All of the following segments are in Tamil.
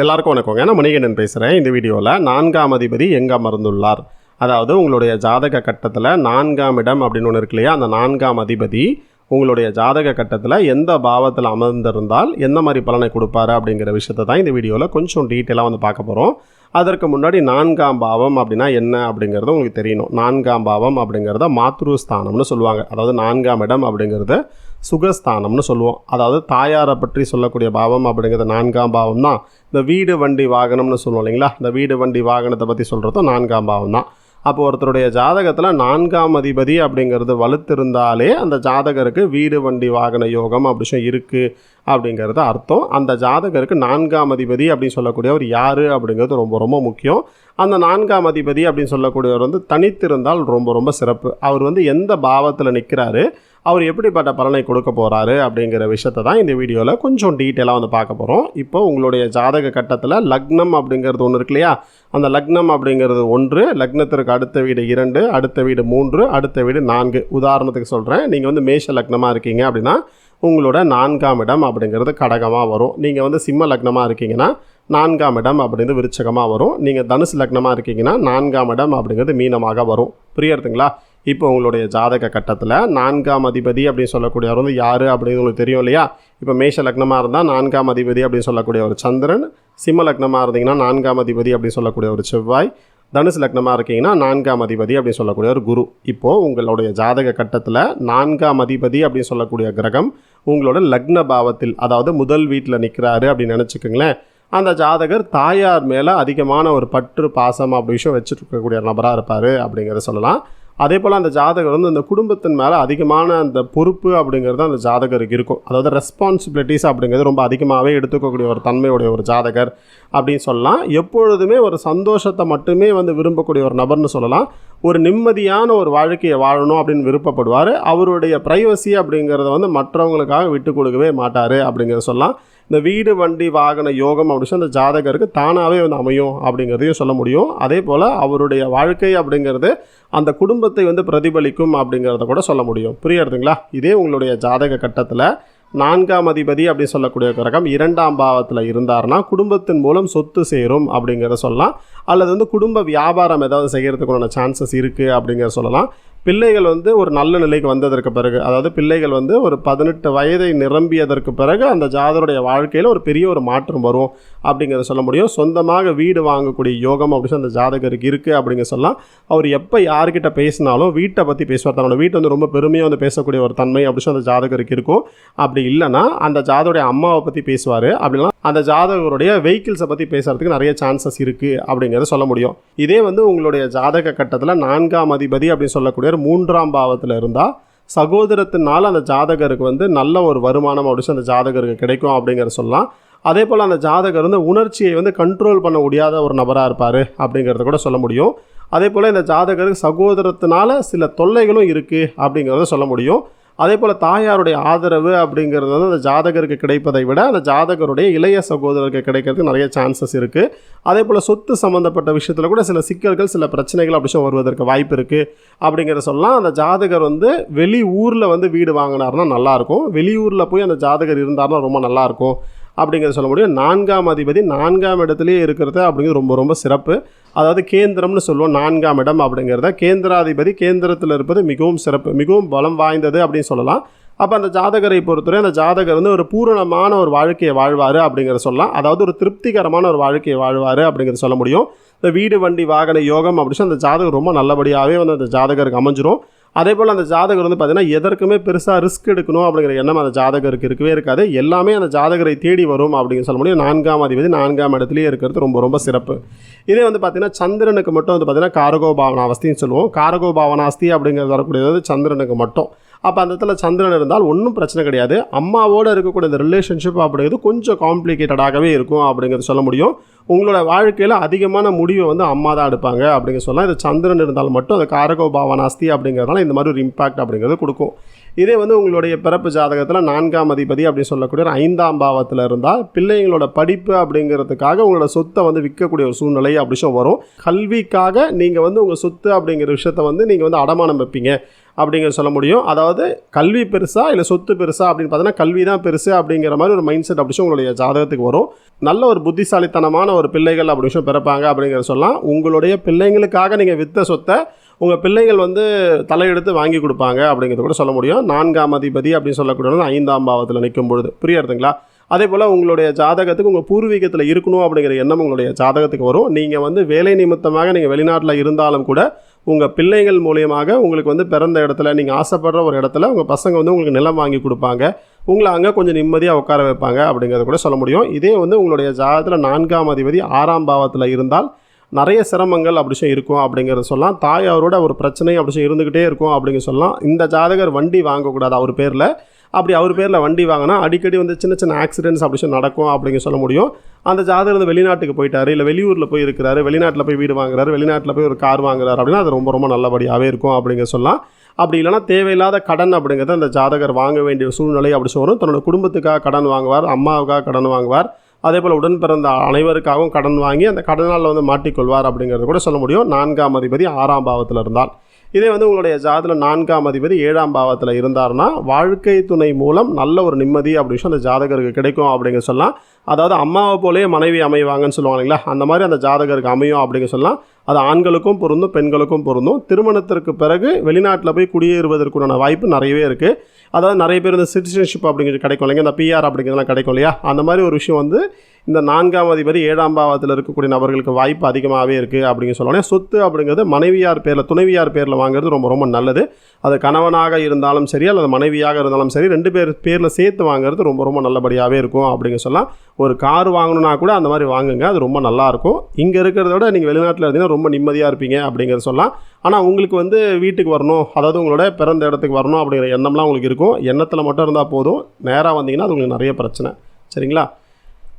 எல்லாருக்கும் வணக்கங்க. நான் மணிகண்டன் பேசுகிறேன் இந்த வீடியோவில் நான்காம் அதிபதி எங்கே அமர்ந்துள்ளார்? அதாவது உங்களுடைய ஜாதக கட்டத்தில் நான்காம் இடம் அப்படின்னு ஒன்று இருக்கு இல்லையா? அந்த நான்காம் அதிபதி உங்களுடைய ஜாதக கட்டத்தில் எந்த பாவத்தில் அமர்ந்திருந்தால் எந்த மாதிரி பலனை கொடுப்பாரு அப்படிங்கிற விஷயத்தை தான் இந்த வீடியோவில் கொஞ்சம் டீட்டெயிலாக வந்து பார்க்க போகிறோம் அதற்கு முன்னாடி நான்காம் பாவம் அப்படின்னா என்ன அப்படிங்கிறது உங்களுக்கு தெரியணும். நான்காம் பாவம் அப்படிங்கிறத மாத்ருஸ்தானம்னு சொல்லுவாங்க. அதாவது நான்காம் இடம் அப்படிங்கிறது சுகஸ்தானம்னு சொல்லுவோம். அதாவது தாயாரை பற்றி சொல்லக்கூடிய பாவம் அப்படிங்கிறது நான்காம் பாவம் தான் இந்த வீடு வண்டி வாகனம்னு சொல்லுவோம் இல்லைங்களா? இந்த வீடு வண்டி வாகனத்தை பற்றி சொல்கிறதும் நான்காம் பாவம் தான் அப்போ ஒருத்தருடைய ஜாதகத்தில் நான்காம் அதிபதி அப்படிங்கிறது வலுத்திருந்தாலே அந்த ஜாதகருக்கு வீடு வண்டி வாகன யோகம் அப்படி இருக்குது அப்படிங்கிறது அர்த்தம். அந்த ஜாதகருக்கு நான்காம் அதிபதி அப்படின்னு சொல்லக்கூடியவர் யார் அப்படிங்கிறது ரொம்ப ரொம்ப முக்கியம். அந்த நான்காம் அதிபதி அப்படின்னு சொல்லக்கூடியவர் வந்து தனித்திருந்தால் ரொம்ப ரொம்ப சிறப்பு. அவர் வந்து எந்த பாவத்தில் நிற்கிறாரு அவர் எப்படிப்பட்ட பலனை கொடுக்க போகிறாரு அப்படிங்கிற விஷயத்தை தான் இந்த வீடியோவில் கொஞ்சம் டீட்டெயிலாக வந்து பார்க்க போகிறோம் இப்போ உங்களுடைய ஜாதக கட்டத்தில் லக்னம் அப்படிங்கிறது ஒன்று இருக்கு இல்லையா? அந்த லக்னம் அப்படிங்கிறது ஒன்று லக்னத்திற்கு அடுத்த வீடு இரண்டு அடுத்த வீடு மூன்று அடுத்த வீடு நான்கு. உதாரணத்துக்கு சொல்கிறேன் நீங்கள் வந்து மேஷ லக்னமாக இருக்கீங்க அப்படின்னா உங்களோட நான்காம் இடம் அப்படிங்கிறது கடகமாக வரும். நீங்கள் வந்து சிம்ம லக்னமாக இருக்கீங்கன்னா நான்காம் இடம் அப்படிங்கிறது விருச்சகமாக வரும். நீங்கள் தனுசு லக்னமாக இருக்கீங்கன்னா நான்காம் இடம் அப்படிங்கிறது மீனமாக வரும். புரியறதுங்களா? இப்போ உங்களுடைய ஜாதக கட்டத்தில் நான்காம் அதிபதி அப்படின்னு சொல்லக்கூடியவர் வந்து யார் அப்படின்னு உங்களுக்கு தெரியும் இல்லையா? இப்போ மேஷ லக்னமாக இருந்தால் நான்காம் அதிபதி அப்படின்னு சொல்லக்கூடிய ஒரு சந்திரன் சிம்ம லக்னமாக இருந்தீங்கன்னா நான்காம் அதிபதி அப்படின்னு சொல்லக்கூடிய ஒரு செவ்வாய் தனுசு லக்னமாக இருக்கீங்கன்னா நான்காம் அதிபதி அப்படின்னு சொல்லக்கூடிய ஒரு குரு. இப்போது உங்களுடைய ஜாதக கட்டத்தில் நான்காம் அதிபதி அப்படின்னு சொல்லக்கூடிய கிரகம் உங்களோட லக்ன பாவத்தில் அதாவது முதல் வீட்டில் நிற்கிறாரு அப்படின்னு நினச்சிக்கோங்களேன். அந்த ஜாதகர் தாயார் மேலே அதிகமான ஒரு பற்று பாசம் அப்படி விஷயம் வச்சுட்டு இருக்கக்கூடிய நபராக இருப்பார் அப்படிங்கிறத சொல்லலாம். அதே போல் அந்த ஜாதகர் வந்து அந்த குடும்பத்தின் மேலே அதிகமான அந்த பொறுப்பு அப்படிங்கிறது அந்த ஜாதகருக்கு இருக்கும். அதாவது ரெஸ்பான்சிபிலிட்டிஸ் அப்படிங்கிறது ரொம்ப அதிகமாகவே எடுத்துக்கக்கூடிய ஒரு தன்மையுடைய ஒரு ஜாதகர் அப்படின்னு சொல்லலாம். எப்பொழுதுமே ஒரு சந்தோஷத்தை மட்டுமே வந்து விரும்பக்கூடிய ஒரு நபர்னு சொல்லலாம். ஒரு நிம்மதியான ஒரு வாழ்க்கையை வாழணும் அப்படின்னு விருப்பப்படுவார். அவருடைய ப்ரைவசி அப்படிங்கிறத வந்து மற்றவங்களுக்காக விட்டு கொடுக்கவே மாட்டார் அப்படிங்கிறத சொல்லலாம். இந்த வீடு வண்டி வாகன யோகம் அப்படின்னு அந்த ஜாதகருக்கு தானாகவே வந்து அமையும் அப்படிங்கிறதையும் சொல்ல முடியும். அதே போல் அவருடைய வாழ்க்கை அப்படிங்கிறது அந்த குடும்பத்தை வந்து பிரதிபலிக்கும் அப்படிங்கிறத கூட சொல்ல முடியும். புரியறதுங்களா இதே உங்களுடைய ஜாதக கட்டத்தில் நான்காம் அதிபதி அப்படின்னு சொல்லக்கூடிய கிரகம் இரண்டாம் பாவத்தில் இருந்தார்னா குடும்பத்தின் மூலம் சொத்து சேரும் அப்படிங்கிறத சொல்லலாம். அல்லது வந்து குடும்ப வியாபாரம் ஏதாவது செய்கிறதுக்குண்டான சான்சஸ் இருக்குது அப்படிங்கிறத சொல்லலாம். பிள்ளைகள் வந்து ஒரு நல்ல நிலைக்கு வந்ததற்கு பிறகு அதாவது பிள்ளைகள் வந்து ஒரு பதினெட்டு வயதை நிரம்பியதற்கு பிறகு அந்த ஜாதருடைய வாழ்க்கையில் ஒரு பெரிய ஒரு மாற்றம் வரும் அப்படிங்கிறத சொல்ல முடியும். சொந்தமாக வீடு வாங்கக்கூடிய யோகம் அப்படின்னு அந்த ஜாதகருக்கு இருக்குது அப்படிங்கிற சொல்லலாம். அவர் எப்போ யார்கிட்ட பேசினாலும் வீட்டை பற்றி பேசுவார். தன்னோட வீட்டை வந்து ரொம்ப பெருமையாக வந்து பேசக்கூடிய ஒரு தன்மை அப்படின்னு அந்த ஜாதகருக்கு இருக்கும். அப்படி இல்லைன்னா அந்த ஜாதருடைய அம்மாவை பற்றி பேசுவார். அப்படின்னா அந்த ஜாதகருடைய வெஹிக்கிள்ஸை பற்றி பேசுகிறதுக்கு நிறைய சான்சஸ் இருக்குது அப்படிங்கிறத சொல்ல முடியும். இதே வந்து உங்களுடைய ஜாதக கட்டத்தில் நான்காம் அதிபதி அப்படின்னு சொல்லக்கூடிய ஒரு மூன்றாம் பாவத்தில் இருந்தால் சகோதரத்தினால் அந்த ஜாதகருக்கு வந்து நல்ல ஒரு வருமானம் அப்படின்னு அந்த ஜாதகருக்கு கிடைக்கும் அப்படிங்கிறத சொல்லலாம். அதே போல் அந்த ஜாதகர் வந்து உணர்ச்சியை வந்து கண்ட்ரோல் பண்ண முடியாத ஒரு நபராக இருப்பார் அப்படிங்கிறத கூட சொல்ல முடியும். அதே போல் இந்த ஜாதகருக்கு சகோதரத்தினால சில தொல்லைகளும் இருக்குது அப்படிங்கிறத சொல்ல முடியும். அதே போல் தாயாருடைய ஆதரவு அப்படிங்கிறது வந்து அந்த ஜாதகருக்கு கிடைப்பதை விட அந்த ஜாதகருடைய இளைய சகோதரருக்கு கிடைக்கிறதுக்கு நிறைய சான்சஸ் இருக்குது அதே போல் சொத்து சம்மந்தப்பட்ட விஷயத்தில் கூட சில சிக்கல்கள் சில பிரச்சனைகள் அப்படி வருவதற்கு வாய்ப்பு இருக்குது அப்படிங்கிறத சொல்லலாம். அந்த ஜாதகர் வந்து வெளி ஊரில் வந்து வீடு வாங்கினார்னா நல்லாயிருக்கும். வெளியூரில் போய் அந்த ஜாதகர் இருந்தார்னா ரொம்ப நல்லாயிருக்கும். அப்படிங்கிறத சொல்ல முடியும். நான்காம் அதிபதி நான்காம் இடத்துலையே இருக்கிறது அப்படிங்கிறது ரொம்ப ரொம்ப சிறப்பு. அதாவது கேந்திரம்னு சொல்லுவோம் நான்காம் இடம் அப்படிங்கிறத. கேந்திராதிபதி கேந்திரத்தில் இருப்பது மிகவும் சிறப்பு மிகவும் பலம் வாய்ந்தது அப்படின்னு சொல்லலாம். அப்போ அந்த ஜாதகரை பொறுத்தவரை அந்த ஜாதகர் வந்து ஒரு பூரணமான ஒரு வாழ்க்கையை வாழ்வார் அப்படிங்கிறத சொல்லலாம். அதாவது ஒரு திருப்திகரமான ஒரு வாழ்க்கையை வாழ்வார் அப்படிங்கிறத சொல்ல முடியும். இந்த வீடு வண்டி வாகன யோகம் அப்படின்னு அந்த ஜாதகம் ரொம்ப நல்லபடியாகவே வந்து அந்த ஜாதகருக்கு அமைஞ்சிரும். அதே போல் அந்த ஜாதகர் வந்து பார்த்திங்கன்னா எதற்குமே பெருசாக ரிஸ்க் எடுக்கணும் அப்படிங்கிற எண்ணம் அந்த ஜாதகருக்கு இருக்கவே இருக்காது. எல்லாமே அந்த ஜாதகரை தேடி வரும் அப்படின்னு சொல்ல முடியும். நான்காம் அதிபதி நான்காம் இடத்துலேயே இருக்கிறது ரொம்ப ரொம்ப சிறப்பு. இதே வந்து பார்த்திங்கன்னா சந்திரனுக்கு மட்டும் வந்து பார்த்திங்கன்னா காரகோ பாவனாவஸ்தின்னு சொல்லுவோம். காரகோ பாவனாஸ்தி அப்படிங்கிறது வரக்கூடியது சந்திரனுக்கு மட்டும். அப்போ அந்த இடத்துல சந்திரன் இருந்தால் ஒன்றும் பிரச்சனை கிடையாது. அம்மாவோடு இருக்கக்கூடிய இந்த ரிலேஷன்ஷிப் அப்படிங்கிறது கொஞ்சம் காம்ப்ளிகேட்டடாகவே இருக்கும் அப்படிங்கிறது சொல்ல முடியும். உங்களோட வாழ்க்கையில் அதிகமான முடிவை வந்து அம்மா தான் எடுப்பாங்க அப்படிங்க சொல்லலாம் இது சந்திரன் இருந்தால் மட்டும் அது காரகோ பாவனாஸ்தி அப்படிங்கிறதுனால இந்த மாதிரி ஒரு இம்பாக்ட் அப்படிங்கிறது கொடுக்கும். இதே வந்து உங்களுடைய பிறப்பு ஜாதகத்தில் நான்காம் அதிபதி அப்படின்னு சொல்லக்கூடிய ஒரு ஐந்தாம் பாவத்தில் இருந்தால் பிள்ளைங்களோட படிப்பு அப்படிங்கிறதுக்காக உங்களோட சொத்தை வந்து விற்கக்கூடிய ஒரு சூழ்நிலை அப்படி விஷயம் வரும். கல்விக்காக நீங்கள் வந்து உங்கள் சொத்து அப்படிங்கிற விஷயத்த வந்து நீங்கள் வந்து அடமானம் வைப்பீங்க. அப்படிங்கிற சொல்ல முடியும். அதாவது கல்வி பெருசா இல்லை சொத்து பெருசா அப்படின்னு பார்த்தீங்கன்னா கல்வி தான் பெருசு அப்படிங்கிற மாதிரி ஒரு மைண்ட் செட் அப்படிச்சு உங்களுடைய ஜாதகத்துக்கு வரும். நல்ல ஒரு புத்திசாலித்தனமான ஒரு பிள்ளைகள் அப்படி விஷயம் பிறப்பாங்க அப்படிங்கிற சொல்லலாம். உங்களுடைய பிள்ளைங்களுக்காக நீங்கள் வித்த சொத்தை உங்கள் பிள்ளைகள் வந்து தலையெடுத்து வாங்கி கொடுப்பாங்க அப்படிங்கிறத கூட சொல்ல முடியும். நான்காம் அதிபதி அப்படின்னு சொல்லக்கூடிய ஐந்தாம் பாவத்தில் நிற்கும் பொழுது. புரியறதுங்களா அதே போல் உங்களுடைய ஜாதகத்துக்கு உங்கள் பூர்வீகத்தில் இருக்கணும் அப்படிங்கிற எண்ணம் உங்களுடைய ஜாதகத்துக்கு வரும். நீங்கள் வந்து வேலை நிமித்தமாக நீங்கள் வெளிநாட்டில் இருந்தாலும் கூட உங்கள் பிள்ளைகள் மூலியமாக உங்களுக்கு வந்து பிறந்த இடத்துல நீங்கள் ஆசைப்படுற ஒரு இடத்துல உங்கள் பசங்க வந்து உங்களுக்கு நிலம் வாங்கி கொடுப்பாங்க. உங்களை அங்கே கொஞ்சம் நிம்மதியாக உட்கார வைப்பாங்க அப்படிங்கிறத கூட சொல்ல முடியும். இதே வந்து உங்களுடைய ஜாதகத்தில் நான்காம் அதிபதி ஆறாம் பாவத்தில் இருந்தால் நிறைய சிரமங்கள் அப்படி இருக்கும் அப்படிங்கிறத சொல்லலாம். தாய் அவரோட ஒரு பிரச்சனை அப்படி இருந்துக்கிட்டே இருக்கும் அப்படிங்க சொல்லலாம். இந்த ஜாதகர் வண்டி வாங்கக்கூடாது அவர் பேரில். அப்படி அவர் பேரில் வண்டி வாங்கினா அடிக்கடி வந்து சின்ன சின்ன ஆக்சிடென்ட்ஸ் அப்படி சொல்லி நடக்கும் அப்படிங்க சொல்ல முடியும். அந்த ஜாதகர் வந்து வெளிநாட்டுக்கு போயிட்டாரு இல்லை வெளியூரில் போய் இருக்கிறாரு வெளிநாட்டில் போய் வீடு வாங்குறாரு வெளிநாட்டில் போய் ஒரு கார் வாங்குறாரு அப்படின்னா அது ரொம்ப ரொம்ப நல்லபடியாகவே இருக்கும் அப்படிங்க சொல்லலாம். அப்படி இல்லைனா தேவையில்லாத கடன் அப்படிங்கிறத அந்த ஜாதகர் வாங்க வேண்டிய சூழ்நிலை அப்படி வரும். தன்னோட குடும்பத்துக்காக கடன் வாங்குவார் அம்மாவுக்காக கடன் வாங்குவார். அதே போல் உடன் பிறந்த அனைவருக்காகவும் கடன் வாங்கி அந்த கடனால் வந்து மாட்டிக்கொள்வார் அப்படிங்கிறது கூட சொல்ல முடியும். நான்காம் அதிபதி ஆறாம் பாவத்தில் இருந்தால். இதே வந்து உங்களுடைய ஜாதத்தில் நான்காம் அதிபதி ஏழாம் பாவத்தில் இருந்தார்னா வாழ்க்கை துணை மூலம் நல்ல ஒரு நிம்மதி அப்படின்னு அந்த ஜாதகருக்கு கிடைக்கும் அப்படிங்க சொல்லலாம். அதாவது அம்மாவை போலயே மனைவி அமைவாங்கன்னு சொல்லுவாங்க இல்லைங்களா? அந்த மாதிரி அந்த ஜாதகருக்கு அமையும் அப்படிங்க சொல்லலாம். அது ஆண்களுக்கும் பொருந்தும் பெண்களுக்கும் பொருந்தும். திருமணத்திற்கு பிறகு வெளிநாட்டில் போய் குடியேறுவதற்குண்டான வாய்ப்பு நிறையவே இருக்குது அதாவது நிறைய பேர் இந்த சிட்டிசன்ஷிப் அப்படிங்கிறது கிடைக்கும் இல்லைங்க இந்த பிஆர் அப்படிங்கிறதுலாம் கிடைக்கும் இல்லையா? அந்த மாதிரி ஒரு விஷயம் வந்து இந்த நான்காம் அதிபதி ஏழாம் பாவத்தில் இருக்கக்கூடிய நபர்களுக்கு வாய்ப்பு அதிகமாகவே இருக்குது அப்படின்னு சொல்லணும் சொத்து அப்படிங்கிறது மனைவியார் பேரில் துணைவியார் பேரில் வாங்குறது ரொம்ப ரொம்ப நல்லது. அது கணவனாக இருந்தாலும் சரி அல்லது மனைவியாக இருந்தாலும் சரி ரெண்டு பேர் பேரில் சேர்த்து வாங்குறது ரொம்ப ரொம்ப நல்லபடியாகவே இருக்கும் அப்படிங்க சொல்லலாம். ஒரு கார் வாங்கணுன்னா கூட அந்த மாதிரி வாங்குங்க அது ரொம்ப நல்லாயிருக்கும் இங்கே இருக்கிறத விட நீங்கள் வெளிநாட்டில் இருந்தீங்கன்னா ரொம்ப நிம்மதியாக இருப்பீங்க அப்படிங்கிறத சொல்லலாம். ஆனால் உங்களுக்கு வந்து வீட்டுக்கு வரணும் அதாவது உங்களோட பிறந்த இடத்துக்கு வரணும் அப்படிங்கிற எண்ணம்லாம் உங்களுக்கு இருக்கும். எண்ணத்தில் மட்டும் இருந்தால் போதும். நேராக வந்தீங்கன்னா அது உங்களுக்கு நிறைய பிரச்சனை. சரிங்களா?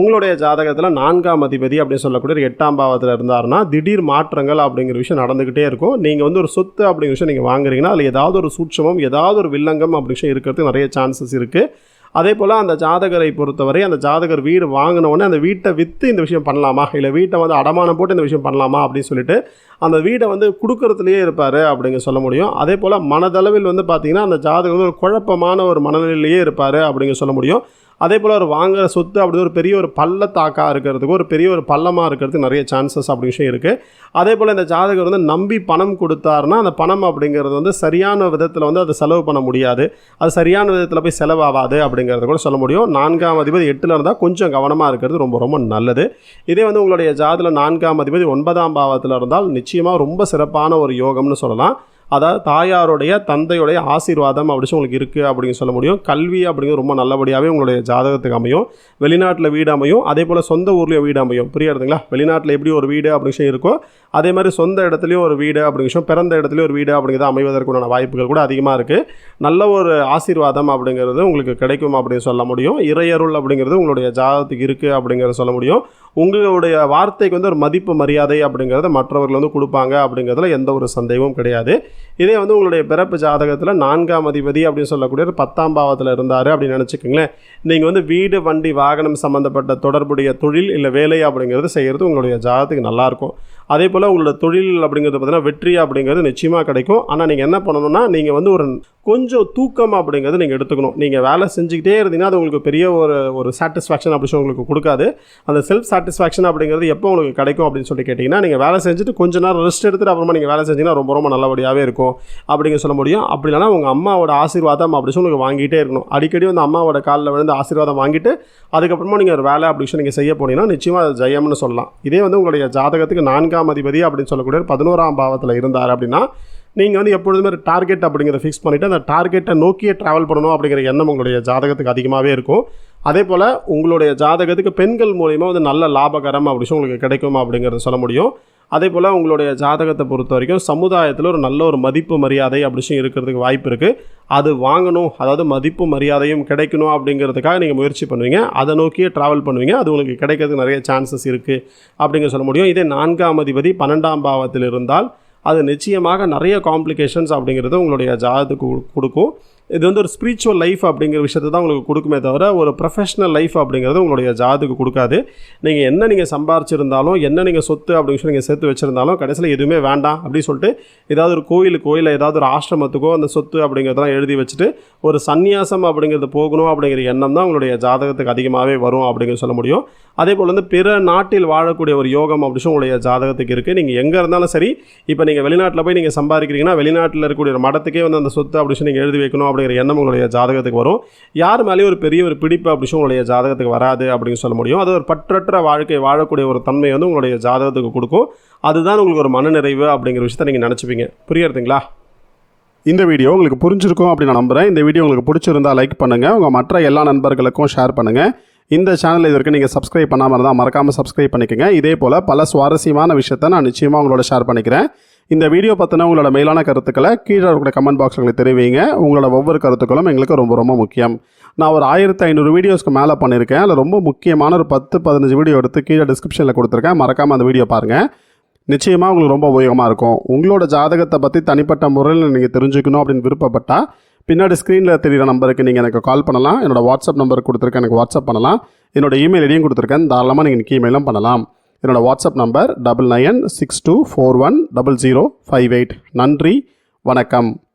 உங்களுடைய ஜாதகத்தில் நான்காம் அதிபதி அப்படின்னு சொல்லக்கூடிய ஒரு எட்டாம் பாவத்தில் இருந்தாருன்னா திடீர் மாற்றங்கள் அப்படிங்கிற விஷயம் நடந்துக்கிட்டே இருக்கும். நீங்கள் வந்து ஒரு சொத்து அப்படிங்கிற விஷயம் நீங்கள் வாங்குறீங்கன்னா அதில் ஏதாவது ஒரு சூட்சமம் ஏதாவது ஒரு வில்லங்கம் அப்படி விஷயம் இருக்கிறதுக்கு நிறைய சான்சஸ் இருக்குது அதே போல் அந்த ஜாதகரை பொறுத்தவரை அந்த ஜாதகர் வீடு வாங்கினவுடனே அந்த வீட்டை விற்று இந்த விஷயம் பண்ணலாமா? இல்லை வீட்டை வந்து அடமானம் போட்டு இந்த விஷயம் பண்ணலாமா? அப்படின்னு சொல்லிட்டு அந்த வீடை வந்து கொடுக்கறதுலையே இருப்பார் அப்படிங்க சொல்ல முடியும். அதே போல் மனதளவில் வந்து பார்த்திங்கன்னா அந்த ஜாதகர் வந்து ஒரு குழப்பமான ஒரு மனநிலையிலேயே இருப்பார் அப்படிங்க சொல்ல முடியும். அதே போல் ஒரு வாங்குற சொத்து அப்படி ஒரு பெரிய ஒரு பள்ளத்தாக்காக இருக்கிறதுக்கு ஒரு பெரிய ஒரு பள்ளமாக இருக்கிறதுக்கு நிறைய சான்சஸ் அப்படி விஷயம் இருக்குது அதே போல் இந்த ஜாதகர் வந்து நம்பி பணம் கொடுத்தாருன்னா அந்த பணம் அப்படிங்கிறது வந்து சரியான விதத்தில் வந்து அதை செலவு பண்ண முடியாது. அது சரியான விதத்தில் போய் செலவாகாது அப்படிங்கிறத கூட சொல்ல முடியும். நான்காம் அதிபதி எட்டில் இருந்தால் கொஞ்சம் கவனமாக இருக்கிறது ரொம்ப ரொம்ப நல்லது. இதே வந்து உங்களுடைய ஜாதியில் நான்காம் அதிபதி ஒன்பதாம் பாவத்தில் இருந்தால் நிச்சயமாக ரொம்ப சிறப்பான ஒரு யோகம்னு சொல்லலாம். அதாவது தாயாருடைய தந்தையுடைய ஆசீர்வாதம் அப்படி உங்களுக்கு இருக்குது அப்படின்னு சொல்ல முடியும். கல்வி அப்படிங்கிறது ரொம்ப நல்லபடியாகவே உங்களுடைய ஜாதகத்துக்கு அமையும். வெளிநாட்டில் வீடு அமையும். அதே போல் சொந்த ஊர்லேயும் வீடு அமையும். புரியாதுங்களா வெளிநாட்டில் எப்படி ஒரு வீடு அப்படி விஷயம் இருக்கோ அதே மாதிரி சொந்த இடத்துலையும் ஒரு வீடு அப்படி விஷயம் பிறந்த இடத்துலையும் ஒரு வீடு அப்படிங்கிறது அமைவதற்குண்டான வாய்ப்புகள் கூட அதிகமாக இருக்குது நல்ல ஒரு ஆசீர்வாதம் அப்படிங்கிறது உங்களுக்கு கிடைக்கும் அப்படின்னு சொல்ல முடியும். இறையருள் அப்படிங்கிறது உங்களுடைய ஜாதகத்துக்கு இருக்குது அப்படிங்கிறத சொல்ல முடியும். உங்களுடைய வார்த்தைக்கு வந்து ஒரு மதிப்பு மரியாதை அப்படிங்கிறத மற்றவர்கள் வந்து கொடுப்பாங்க அப்படிங்கிறதுல எந்த ஒரு சந்தேகமும் கிடையாது. இதே வந்து உங்களுடைய பிறப்பு ஜாதகத்தில் நான்காம் அதிபதி அப்படின்னு சொல்லக்கூடிய ஒரு பத்தாம் பாவத்தில் இருந்தார் அப்படின்னு நினச்சிக்கோங்களேன். நீங்கள் வந்து வீடு வண்டி வாகனம் சம்மந்தப்பட்ட தொடர்புடைய தொழில் இல்லை வேலை அப்படிங்கிறது செய்கிறது உங்களுடைய ஜாதகத்துக்கு நல்லாயிருக்கும் அதே போல் உங்களோட தொழில் அப்படிங்கிறது பார்த்தீங்கன்னா வெற்றி அப்படிங்கிறது நிச்சயமாக கிடைக்கும். ஆனால் நீங்கள் என்ன பண்ணணும்னா நீங்கள் வந்து ஒரு கொஞ்சம் தூக்கம் அப்படிங்கிறது நீங்கள் எடுத்துக்கணும். நீங்கள் வேலை செஞ்சுக்கிட்டே இருந்தீங்கன்னா அது உங்களுக்கு பெரிய ஒரு ஒரு சாட்டிஸ்ஃபேக்ஷன் அப்படி உங்களுக்கு கொடுக்காது. அந்த செல்ஃப் சாட்டிஸ்ஃபேக்ஷன் அப்படிங்கிறது எப்போ உங்களுக்கு கிடைக்கும் அப்படின்னு சொல்லி கேட்டிங்கன்னா நீங்கள் வேலை செஞ்சுட்டு கொஞ்ச நேரம் ரெஸ்ட் எடுத்துட்டு அப்புறமா நீங்கள் வேலை செஞ்சீங்கன்னா ரொம்ப ரொம்ப நல்லபடியாகவே இருக்கும் அப்படிங்க சொல்ல முடியும். அப்படி இல்லைனா உங்கள் அம்மாவோட ஆசீர்வாதம் அப்படின்னு சொல்லி உங்களுக்கு வாங்கிட்டே இருக்கணும். அடிக்கடி வந்து அம்மாவோட காலில் விழுந்து ஆசீர்வாதம் வாங்கிட்டு அதுக்கப்புறமா நீங்கள் ஒரு வேலை அப்படி சொல்லி நீங்கள் செய்ய போனீங்கன்னா நிச்சயமாக அது ஜெயம்னு சொல்லலாம். இதே வந்து உங்களுடைய ஜாதகத்துக்கு நான்காம் அதிபதி அப்படின்னு சொல்லக்கூடிய பதினோராம் பாவத்தில் இருந்தார் அப்படின்னா நீங்கள் வந்து எப்பொழுதுமே ஒரு டார்கெட் அப்படிங்கிறத ஃபிக்ஸ் பண்ணிவிட்டு அந்த டார்கெட்டை நோக்கியே ட்ராவல் பண்ணணும் அப்படிங்கிற எண்ணம் உங்களுடைய ஜாதகத்துக்கு அதிகமாகவே இருக்கும். அதே போல் உங்களுடைய ஜாதகத்துக்கு பெண்கள் மூலிமா வந்து நல்ல லாபகரம் அப்படி சொல்லி உங்களுக்கு கிடைக்கும் அப்படிங்கிறத சொல்ல முடியும். அதே போல் உங்களுடைய ஜாதகத்தை பொறுத்த வரைக்கும் சமுதாயத்தில் ஒரு நல்ல ஒரு மதிப்பு மரியாதை அப்படிச்சும் இருக்கிறதுக்கு வாய்ப்பு இருக்குது அது வாங்கணும் அதாவது மதிப்பு மரியாதையும் கிடைக்கணும் அப்படிங்கிறதுக்காக நீங்கள் முயற்சி பண்ணுவீங்க. அதை நோக்கியே ட்ராவல் பண்ணுவீங்க. அது உங்களுக்கு கிடைக்கிறதுக்கு நிறைய சான்சஸ் இருக்குது அப்படிங்க சொல்ல முடியும். இதே நான்காம் அதிபதி பன்னெண்டாம் பாவத்தில் இருந்தால் அது நிச்சயமாக நிறைய காம்ப்ளிகேஷன்ஸ் அப்படிங்கிறது உங்களுடைய ஜாதகத்துக்கு கொடுக்கும். இது வந்து ஒரு ஸ்பிரிச்சுவல் லைஃப் அப்படிங்கிற விஷயத்தை தான் உங்களுக்கு கொடுக்குமே தவிர ஒரு ப்ரொஃபஷனல் லைஃப் அப்படிங்கிறது உங்களுடைய ஜாதுக்கு கொடுக்காது. நீங்கள் என்ன நீங்கள் சம்பாரிச்சிருந்தாலும் என்ன நீங்கள் சொத்து அப்படின்னு சொல்லி நீங்கள் சேர்த்து வச்சுருந்தாலும் கடைசியில் எதுவுமே வேண்டாம் அப்படின்னு சொல்லிட்டு ஏதாவது ஒரு கோயிலுக்கோ இல்லை ஏதாவது ஒரு ஆசிரமத்துக்கோ அந்த சொத்து அப்படிங்கிறதெல்லாம் எழுதி வச்சுட்டு ஒரு சந்நியாசம் அப்படிங்கிறது போகணும் அப்படிங்கிற எண்ணம் தான் உங்களுடைய ஜாதகத்துக்கு அதிகமாகவே வரும் அப்படிங்கிற சொல்ல முடியும். அதே போல் வந்து பிற நாட்டில் வாழக்கூடிய ஒரு யோகம் அப்படின்னு சொல்லி உங்களுடைய ஜாதகத்துக்கு இருக்குது நீங்கள் எங்கே இருந்தாலும் சரி இப்போ நீங்கள் வெளிநாட்டில் போய் நீங்கள் சம்பாதிக்கிறீங்கன்னா வெளிநாட்டில் இருக்கக்கூடிய ஒரு மடத்துக்கே வந்து அந்த சொத்து அப்படின்னு சொல்லி நீங்கள் எழுதி வைக்கணும் அப்படிங்கிற எண்ணம் உங்களுடைய ஜாதகத்துக்கு வரும். யார் மேலேயும் ஒரு பெரிய ஒரு பிடிப்பு அப்படி உங்களுடைய ஜாதகத்துக்கு வராது அப்படின்னு சொல்ல முடியும். அது ஒரு பற்றற்ற வாழ்க்கை வாழக்கூடிய ஒரு தன்மை வந்து உங்களுடைய ஜாதகத்துக்கு கொடுக்கும். அதுதான் உங்களுக்கு ஒரு மனநிறைவு அப்படிங்கிற விஷயத்தை நீங்கள் நினச்சிப்பீங்க. புரியுறதுங்களா இந்த வீடியோ உங்களுக்கு புரிஞ்சிருக்கும் அப்படின்னு நான் நம்புகிறேன் இந்த வீடியோ உங்களுக்கு பிடிச்சிருந்தா லைக் பண்ணுங்கள் உங்கள் மற்ற எல்லா நண்பர்களுக்கும் ஷேர் பண்ணுங்கள் இந்த சேனல் இது வரைக்கும் நீங்கள் சப்ஸ்கிரைப் பண்ணாமல் இருந்தால் மறக்காமல் சப்ஸ்கிரைப் பண்ணிக்கோங்க. இதே போல் பல சுவாரஸ்யமான விஷயத்தை நான் நிச்சயமாக உங்களோட ஷேர் பண்ணிக்கிறேன். இந்த வீடியோ பற்றின உங்களோட மேலான கருத்துக்களை கீழே இருக்கிற கமெண்ட் பாக்ஸில் தெரிவிங்க. உங்களோட ஒவ்வொரு கருத்துக்களும் எங்களுக்கு ரொம்ப ரொம்ப முக்கியம். நான் ஒரு ஆயிரத்தி ஐநூறு வீடியோஸ்க்கு மேலே பண்ணியிருக்கேன் அதில் ரொம்ப முக்கியமான ஒரு பத்து பதினஞ்சு வீடியோ எடுத்து கீழே டிஸ்கிரிப்ஷனில் கொடுத்துருக்கேன். மறக்காமல் அந்த வீடியோ பாருங்கள் நிச்சயமாக உங்களுக்கு ரொம்ப உபயோகமாக இருக்கும். உங்களோட ஜாதகத்தை பற்றி தனிப்பட்ட முறையில் நீங்கள் தெரிஞ்சுக்கணும் அப்படின்னு விருப்பப்பட்டால் பின்னாடி ஸ்க்ரீனில் தெரியிற நம்பருக்கு நீங்கள் எனக்கு கால் பண்ணலாம். என்னோடய வாட்ஸ்அப் நம்பருக்கு கொடுத்துருக்கேன் எனக்கு வாட்ஸ்அப் பண்ணலாம். என்னோடய இமெயில் ஐடியும் கொடுத்துருக்கேன். தாராளமாக நீங்கள் இமெயிலும் பண்ணலாம். என்னோட WhatsApp number double nine six two four one double zero five eight. நன்றி வணக்கம்.